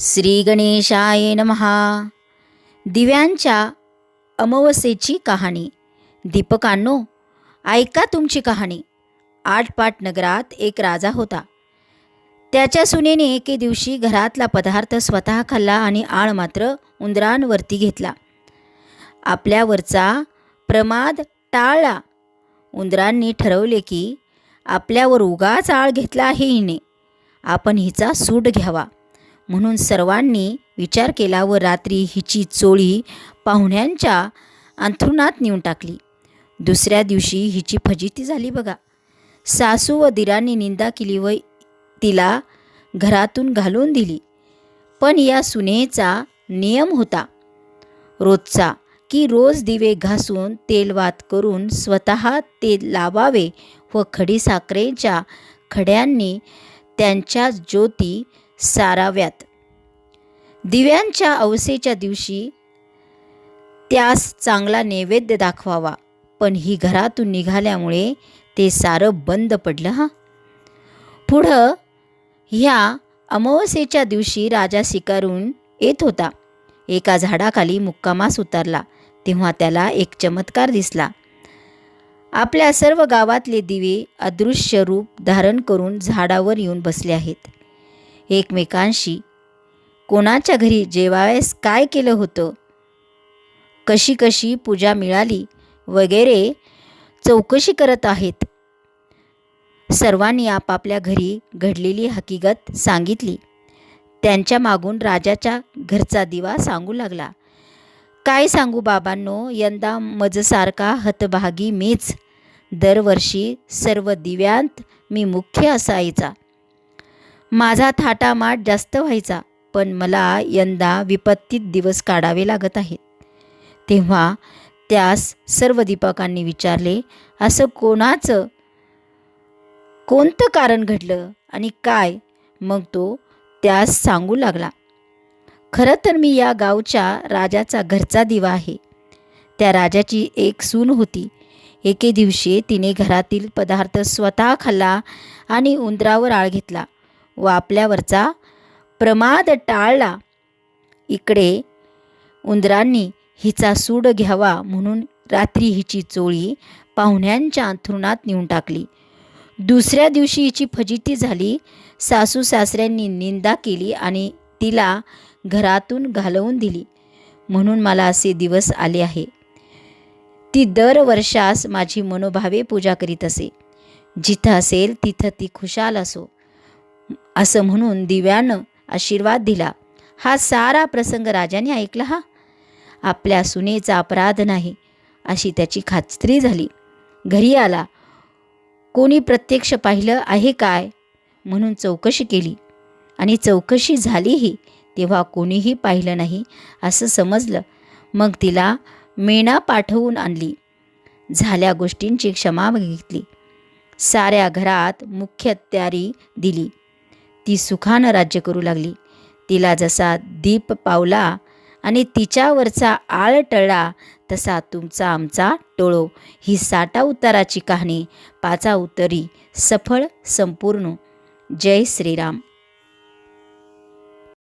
श्री गणेशाय नमहा दिव्यांच्या अमावस्येची कहाणी. दीपकांनो ऐका तुमची कहाणी. आठपाट नगरात एक राजा होता. त्याच्या सुनेने एके दिवशी घरातला पदार्थ स्वतः खाल्ला आणि आळ मात्र उंदरांवरती घेतला. आपल्यावरचा प्रमाद टाळला. उंदरांनी ठरवले की आपल्यावर उगाच आळ घेतला आहे हिने. आपण हिचा सूट घ्यावा. म्हणून सर्वांनी विचार केला व रात्री हिची चोळी पाहुण्यांच्या अंथरुणात नेऊन टाकली. दुसऱ्या दिवशी हिची फजिती झाली बघा. सासू व दिरांनी निंदा केली व तिला घरातून घालून दिली. पण या सुनेचा नियम होता. रोजचा की रोज दिवे घासून तेलवात करून स्वतः ते लावावे व खडीसाखरेच्या खड्यांनी त्यांच्या ज्योती साराव्यात. दिव्यांच्या अवसेच्या दिवशी त्यास चांगला नैवेद्य दाखवावा. पण ही घरातून निघाल्यामुळे ते सारं बंद पडलं हां. पुढं ह्या अमावस्येच्या दिवशी राजा शिकारून येत होता. एका झाडाखाली मुक्कामास उतरला. तेव्हा त्याला एक चमत्कार दिसला. आपल्या सर्व गावातले दिवे अदृश्य रूप धारण करून झाडावर येऊन बसले आहेत. एकमेकांशी. कोणाच्या घरी जेवायस काय केलं होतं? कशी कशी पूजा मिळाली? वगैरे चौकशी करत आहेत. सर्वांनी आपापल्या घरी घडलेली हकीकत सांगितली. त्यांच्या मागून राजाच्या घरचा दिवा सांगू लागला. काय सांगू बाबांनो यंदा मजसारखा हतभागी मीच. दरवर्षी सर्व दिव्यांत मी मुख्य असायचा. माझा थाटामाट जास्त व्हायचा पण मला यंदा विपत्तीत दिवस काढावे लागत आहेत. तेव्हा त्यास सर्व दीपकांनी विचारले असं कोणाचं? कोणतं कारण घडलं आणि काय? मग तो त्यास सांगू लागला खरं तर मी या गावच्या राजाचा घरचा दिवा आहे. त्या राजाची एक सून होती. एके दिवशी तिने घरातील पदार्थ स्वतः खाल्ला आणि उंदरावर आळ घेतला. व आपल्यावरचा प्रमाद टाळला. इकडे उंदरांनी हिचा सूड घ्यावा म्हणून रात्री हिची चोळी पाहुण्यांच्या अंथरुणात नेऊन टाकली. दुसऱ्या दिवशी हिची फजिती झाली. सासू सासऱ्यांनी निंदा केली आणि तिला घरातून घालवून दिली. म्हणून मला असे दिवस आले आहे. ती दर वर्षास माझी मनोभावे पूजा करीत असे. जिथं असेल तिथं ती खुशाल असो. असं म्हणून दिव्यानं आशीर्वाद दिला. हा सारा प्रसंग राजाने ऐकला हा. आपल्या सुनेचा अपराध नाही अशी त्याची खात्री झाली. घरी आला. कोणी प्रत्यक्ष पाहिलं आहे काय? म्हणून चौकशी केली. आणि चौकशी झालीही तेव्हा कोणीही पाहिलं नाही असं समजलं. मग तिला मेणा पाठवून आणली. झाल्या गोष्टींची क्षमा मागितली. साऱ्या घरात मुख्य तयारी दिली. ती सुखानं राज्य करू लागली. तिला जसा दीप पावला आणि तिच्यावरचा आळ टळला तसा तुमचा आमचा टोळो. ही साठा उताराची कहाणी पाचा उतरी सफळ संपूर्ण. जय श्रीराम.